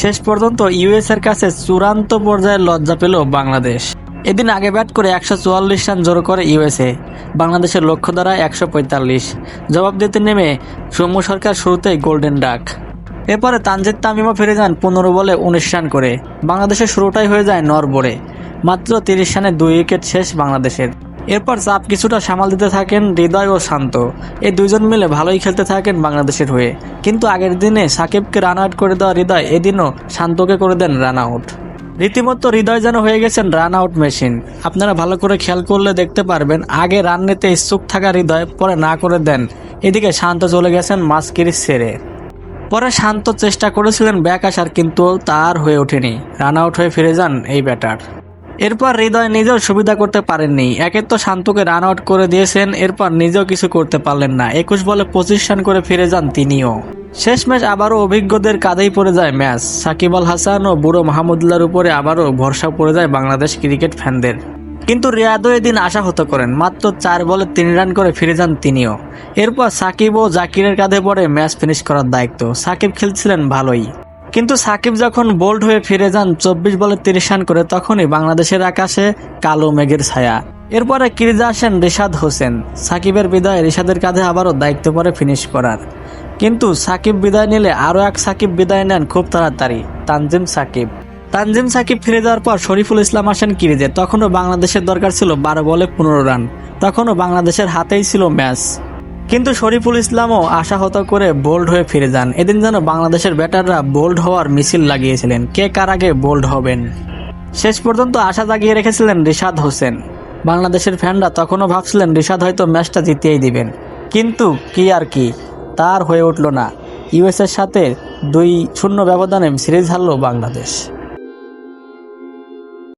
শেষ পর্যন্ত ইউএস এর কাছে চূড়ান্ত পর্যায়ে লজ্জা পেল বাংলাদেশ। এদিন আগে ব্যাট করে একশো চুয়াল্লিশ রান জোর করে ইউএসএ। বাংলাদেশের লক্ষ্য দ্বারা একশো পঁয়তাল্লিশ। জবাব দিতে নেমে সৌম্য সরকার শুরুতেই গোল্ডেন ডাক। এরপরে তানজিদ তামিমও ফিরে যান পনেরো বলে উনিশ রান করে। বাংলাদেশের শুরুটাই হয়ে যায় নরবরে মাত্র তিরিশ রানে দুই উইকেট শেষ বাংলাদেশের। এরপর চাপ কিছুটা সামাল দিতে থাকেন হৃদয় ও শান্ত। এই দুজন মিলে ভালোই খেলতে থাকেন বাংলাদেশের হয়ে। কিন্তু আগের দিনে সাকিবকে রান আউট করে দেওয়া হৃদয় এদিনও শান্তকে করে দেন রান আউট রীতিমতো হৃদয় যেন হয়ে গেছেন রান আউট মেশিন আপনারা ভালো করে খেয়াল করলে দেখতে পারবেন, আগে রান নিতে ইচ্ছুক থাকা হৃদয় পরে না করে দেন। এদিকে শান্ত চলে গেছেন মাস্কিরি সেরে। পরে শান্ত চেষ্টা করেছিলেন ব্যাক আসার, কিন্তু তার হয়ে ওঠেনি। রান আউট হয়ে ফিরে যান এই ব্যাটার এরপর হৃদয় নিজেও সুবিধা করতে পারেননি। একে তো শান্তকে রান আউট করে দিয়েছেন, এরপর নিজেও কিছু করতে পারলেন না। একুশ বলে পঁচিশ রান করে ফিরে যান তিনিও। শেষ ম্যাচ আবারও অভিজ্ঞদের কাঁধেই পড়ে যায় ম্যাচ। সাকিব আল হাসান ও বুড়ো মাহমুদুল্লার উপরে আবারও ভরসা পড়ে যায় বাংলাদেশ ক্রিকেট ফ্যানদের। কিন্তু রিয়াদও এদিন আশা হতে করেন। মাত্র চার বলে তিন রান করে ফিরে যান তিনিও। এরপর সাকিব ও জাকিরের কাঁধে পড়ে ম্যাচ ফিনিশ করার দায়িত্ব। সাকিব খেলছিলেন ভালোই। কিন্তু সাকিব যখন বোল্ড হয়ে ফিরে যান চব্বিশ বলে তিরিশ রান করে, তখনই বাংলাদেশের আকাশে কালো মেঘের ছায়া। এরপরে ক্রিজে আসেন রিশাদ হোসেন। সাকিবের বিদায় রিশাদের কাঁধে আবারও দায়িত্ব পরে ফিনিশ করার। কিন্তু সাকিব বিদায় নিলে আরও এক সাকিব বিদায় নেন খুব তাড়াতাড়ি, তানজিম সাকিব। তানজিম সাকিব ফিরে যাওয়ার পর শরীফুল ইসলাম আসেন ক্রিজে। তখনও বাংলাদেশের দরকার ছিল বারো বলে পনেরো রান। তখনও বাংলাদেশের হাতেই ছিল ম্যাচ। কিন্তু শরীফুল ইসলামও আশাহত করে বোল্ড হয়ে ফিরে যান। এদিন যেন বাংলাদেশের ব্যাটাররা বোল্ড হওয়ার মিছিল লাগিয়েছিলেন। কে কার আগে বোল্ড হবেন? শেষ পর্যন্ত আশা জাগিয়ে রেখেছিলেন রিশাদ হোসেন। বাংলাদেশের ফ্যানরা তখনও ভাবছিলেন রিশাদ হয়তো ম্যাচটা জিতিয়েই দিবেন। কিন্তু কি আর কি, তার হয়ে উঠল না। ইউএসের সাথে দুই শূন্য ব্যবধানে সিরিজ হারল বাংলাদেশ।